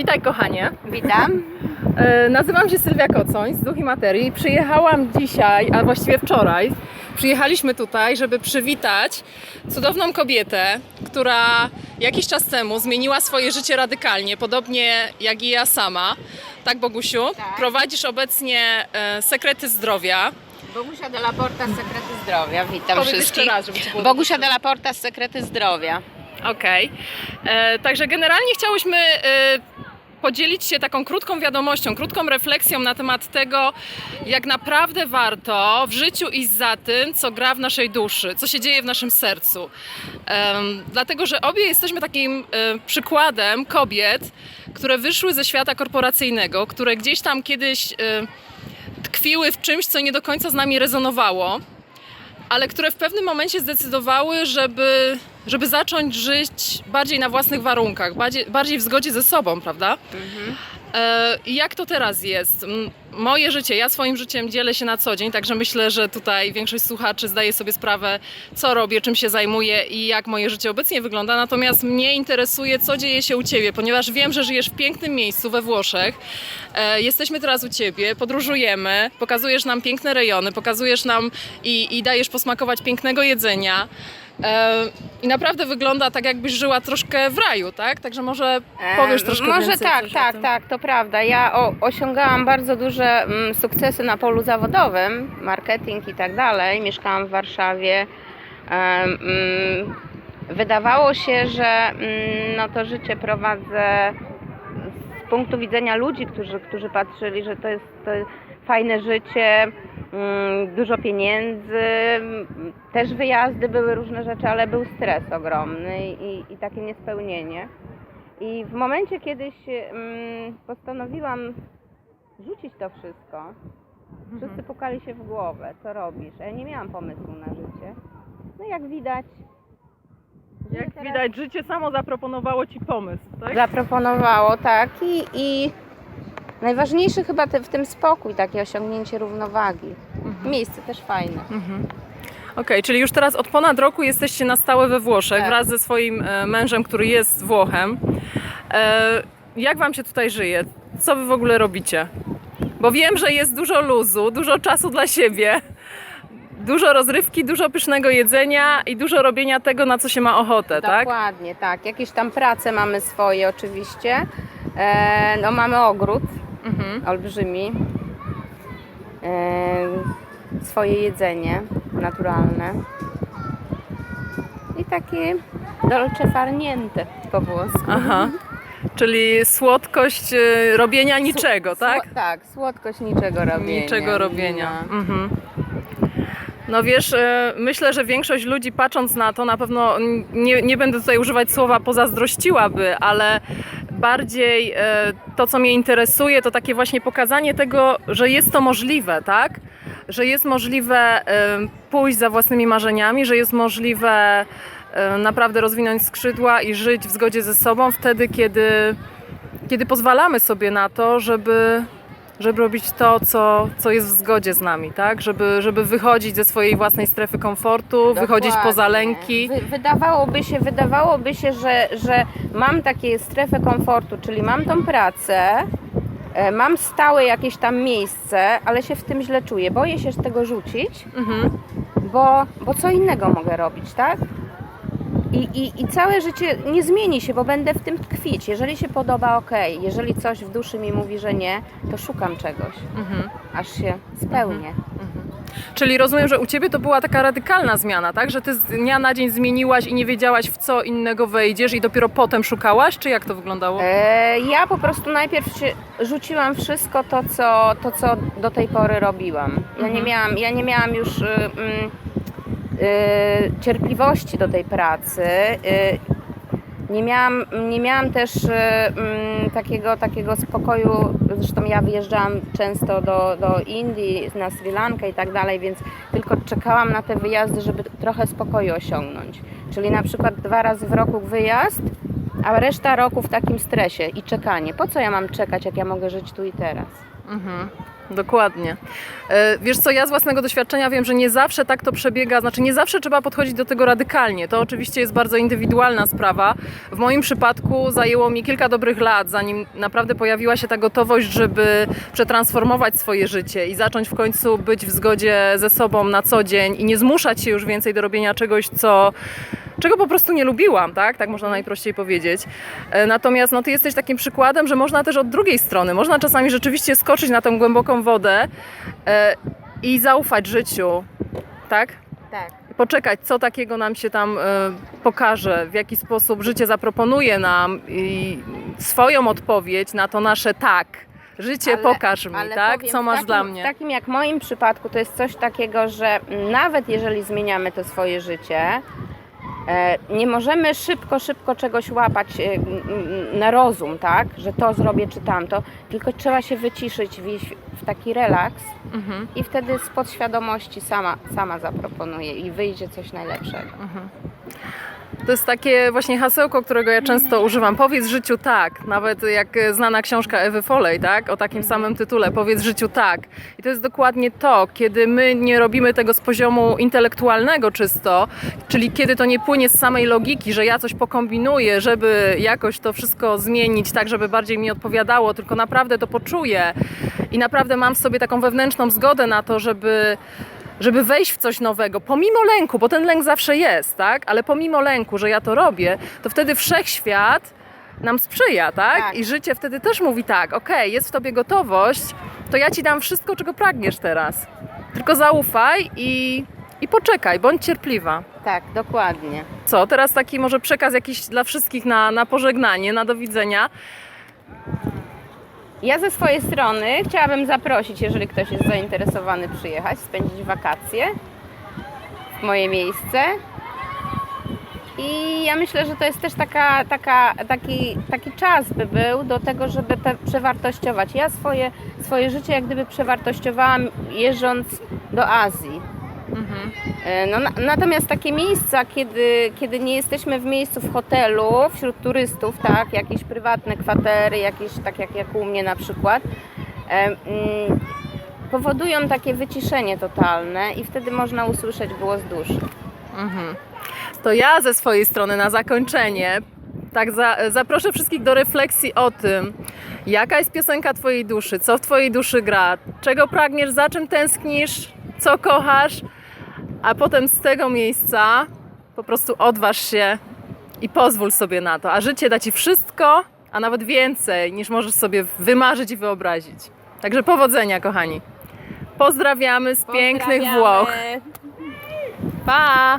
Witaj kochanie. Witam. E, Nazywam się Sylwia Kocoń z Duch i Materii. Przyjechałam dzisiaj, a właściwie wczoraj, przyjechaliśmy tutaj, żeby przywitać cudowną kobietę, która jakiś czas temu zmieniła swoje życie radykalnie, podobnie jak i ja sama. Tak, Bogusiu? Tak. Prowadzisz obecnie e, Sekrety Zdrowia. Bogusia de la Porta z Sekrety Zdrowia. Witam Powiedz wszystkich. raz, żeby ci było Bogusia de la Porta z Sekrety Zdrowia. Okej. E, Także generalnie chciałyśmy e, podzielić się taką krótką wiadomością, krótką refleksją na temat tego, jak naprawdę warto w życiu iść za tym, co gra w naszej duszy, co się dzieje w naszym sercu. Em, dlatego, że obie jesteśmy takim e, przykładem kobiet, które wyszły ze świata korporacyjnego, które gdzieś tam kiedyś e, tkwiły w czymś, co nie do końca z nami rezonowało ale które w pewnym momencie zdecydowały, żeby, żeby zacząć żyć bardziej na własnych warunkach, bardziej, bardziej w zgodzie ze sobą, prawda? E, I jak to teraz jest? Moje życie, ja swoim życiem dzielę się na co dzień, także myślę, że tutaj większość słuchaczy zdaje sobie sprawę, co robię, czym się zajmuję i jak moje życie obecnie wygląda. Natomiast mnie interesuje, co dzieje się u Ciebie, ponieważ wiem, że żyjesz w pięknym miejscu we Włoszech. E, jesteśmy teraz u Ciebie, podróżujemy, pokazujesz nam piękne rejony, pokazujesz nam i, i dajesz posmakować pięknego jedzenia. E, I naprawdę wygląda tak, jakbyś żyła troszkę w raju, tak? Także może powiesz Em, troszkę Może więcej tak, o tak, tym. tak, to prawda. Ja o, osiągałam bardzo duże mm, sukcesy na polu zawodowym, marketing i tak dalej. Mieszkałam w Warszawie. Mm, wydawało się, że mm, no to życie prowadzę z punktu widzenia ludzi, którzy, którzy patrzyli, że to jest, to jest fajne życie, dużo pieniędzy, też wyjazdy, były różne rzeczy, ale był stres ogromny i, i takie niespełnienie. I w momencie kiedyś postanowiłam rzucić to wszystko, wszyscy pukali się w głowę, co robisz, a ja nie miałam pomysłu na życie. No jak widać, Jak teraz- widać, życie samo zaproponowało Ci pomysł, tak? zaproponowało, tak. I, i najważniejszy chyba te, w tym spokój, takie osiągnięcie równowagi. Miejsce też fajne. Mhm. Okej, czyli już teraz od ponad roku jesteście na stałe we Włoszech Tak. wraz ze swoim e, mężem, który jest Włochem. E, jak Wam się tutaj żyje? Co Wy w ogóle robicie? Bo wiem, że jest dużo luzu, dużo czasu dla siebie, dużo rozrywki, dużo pysznego jedzenia i dużo robienia tego, na co się ma ochotę, tak? Dokładnie, tak. Jakieś tam prace mamy swoje oczywiście. E, no mamy ogród Mhm. olbrzymi. E, swoje jedzenie naturalne. I takie dolce farniente po włosku. Aha. Czyli słodkość e, robienia niczego, tak? Sło- tak, słodkość niczego robienia. Niczego robienia. No. Mhm. No wiesz, e, myślę, że większość ludzi patrząc na to, na pewno n- nie, nie będę tutaj używać słowa pozazdrościłaby, ale bardziej e, to, co mnie interesuje, to takie właśnie pokazanie tego, że jest to możliwe, tak? Że jest możliwe pójść za własnymi marzeniami, że jest możliwe naprawdę rozwinąć skrzydła i żyć w zgodzie ze sobą wtedy, kiedy, kiedy pozwalamy sobie na to, żeby, żeby robić to, co, co jest w zgodzie z nami, tak? Żeby, żeby wychodzić ze swojej własnej strefy komfortu, wychodzić Dokładnie. poza lęki. Wy, wydawałoby się, wydawałoby się że, że mam takie strefę komfortu, czyli mam tą pracę, e, mam stałe jakieś tam miejsce, ale się w tym źle czuję. Boję się z tego rzucić, Mhm. bo, bo co innego mogę robić, tak? I, i, I całe życie nie zmieni się, bo będę w tym tkwić. Jeżeli się podoba, ok. Jeżeli coś w duszy mi mówi, że nie, to szukam czegoś, Mhm. aż się spełnię. Czyli rozumiem, że u Ciebie to była taka radykalna zmiana, tak? Że Ty z dnia na dzień zmieniłaś i nie wiedziałaś w co innego wejdziesz i dopiero potem szukałaś, czy jak to wyglądało? E, ja po prostu najpierw się rzuciłam wszystko to, co, to, co do tej pory robiłam. Ja nie Mhm. miałam, ja nie miałam już y, mm, y, cierpliwości do tej pracy. Y, nie miałam, nie miałam też y, mm, takiego, takiego spokoju, zresztą ja wyjeżdżałam często do, do Indii, na Sri Lankę i tak dalej, więc tylko czekałam na te wyjazdy, żeby trochę spokoju osiągnąć. Czyli na przykład dwa razy w roku wyjazd, a reszta roku w takim stresie i czekanie. Po co ja mam czekać, jak ja mogę żyć tu i teraz? Mhm, dokładnie. E, Wiesz co, ja z własnego doświadczenia wiem, że nie zawsze tak to przebiega, znaczy nie zawsze trzeba podchodzić do tego radykalnie. To oczywiście jest bardzo indywidualna sprawa. W moim przypadku zajęło mi kilka dobrych lat, zanim naprawdę pojawiła się ta gotowość, żeby przetransformować swoje życie i zacząć w końcu być w zgodzie ze sobą na co dzień i nie zmuszać się już więcej do robienia czegoś, co czego po prostu nie lubiłam, tak? Tak można najprościej powiedzieć. E, Natomiast no, ty jesteś takim przykładem, że można też od drugiej strony, można czasami rzeczywiście skoczyć na tą głęboką wodę e, i zaufać życiu, tak? Tak. Poczekać, co takiego nam się tam e, pokaże, w jaki sposób życie zaproponuje nam i swoją odpowiedź na to nasze tak. Życie Ale- pokaż mi, tak? powiem, Co masz takim, dla mnie? W takim jak moim przypadku to jest coś takiego, że nawet jeżeli zmieniamy to swoje życie, nie możemy szybko, szybko czegoś łapać e, na rozum, tak? Że to zrobię czy tamto, tylko trzeba się wyciszyć, wejść w taki relaks Mhm. i wtedy z podświadomości sama, sama zaproponuje i wyjdzie coś najlepszego. To jest takie właśnie hasełko, którego ja często używam. Powiedz życiu tak. Nawet jak e, znana książka Ewy Foley, tak? O takim samym tytule. Powiedz życiu tak. I to jest dokładnie to, kiedy my nie robimy tego z poziomu intelektualnego czysto, czyli kiedy to nie płynie z samej logiki, że ja coś pokombinuję, żeby jakoś to wszystko zmienić tak, żeby bardziej mi odpowiadało, tylko naprawdę to poczuję i naprawdę mam w sobie taką wewnętrzną zgodę na to, żeby żeby wejść w coś nowego, pomimo lęku, bo ten lęk zawsze jest, tak? Ale pomimo lęku, że ja to robię, to wtedy wszechświat nam sprzyja, tak? Tak. I życie wtedy też mówi tak, okej, jest w tobie gotowość, to ja ci dam wszystko, czego pragniesz teraz. Tylko zaufaj i, i poczekaj, bądź cierpliwa. Tak, dokładnie. Co, teraz taki może przekaz jakiś dla wszystkich na, na pożegnanie, na do widzenia. Ja ze swojej strony chciałabym zaprosić, jeżeli ktoś jest zainteresowany, przyjechać, spędzić wakacje w moje miejsce. I ja myślę, że to jest też taka, taka, taki, taki czas by był do tego, żeby przewartościować. Ja swoje, swoje życie jak gdyby przewartościowałam jeżdżąc do Azji. E, No, na, natomiast takie miejsca, kiedy, kiedy nie jesteśmy w miejscu w hotelu, wśród turystów, tak, jakieś prywatne kwatery, jakieś, tak jak, jak u mnie na przykład, e, mm, powodują takie wyciszenie totalne i wtedy można usłyszeć głos duszy. Mhm. To ja ze swojej strony na zakończenie tak za, zaproszę wszystkich do refleksji o tym, jaka jest piosenka Twojej duszy, co w Twojej duszy gra, czego pragniesz, za czym tęsknisz, co kochasz, a potem z tego miejsca po prostu odważ się i pozwól sobie na to, a życie da Ci wszystko, a nawet więcej niż możesz sobie wymarzyć i wyobrazić. Także powodzenia, kochani. Pozdrawiamy z pięknych Pozdrawiamy. Włoch. Pa!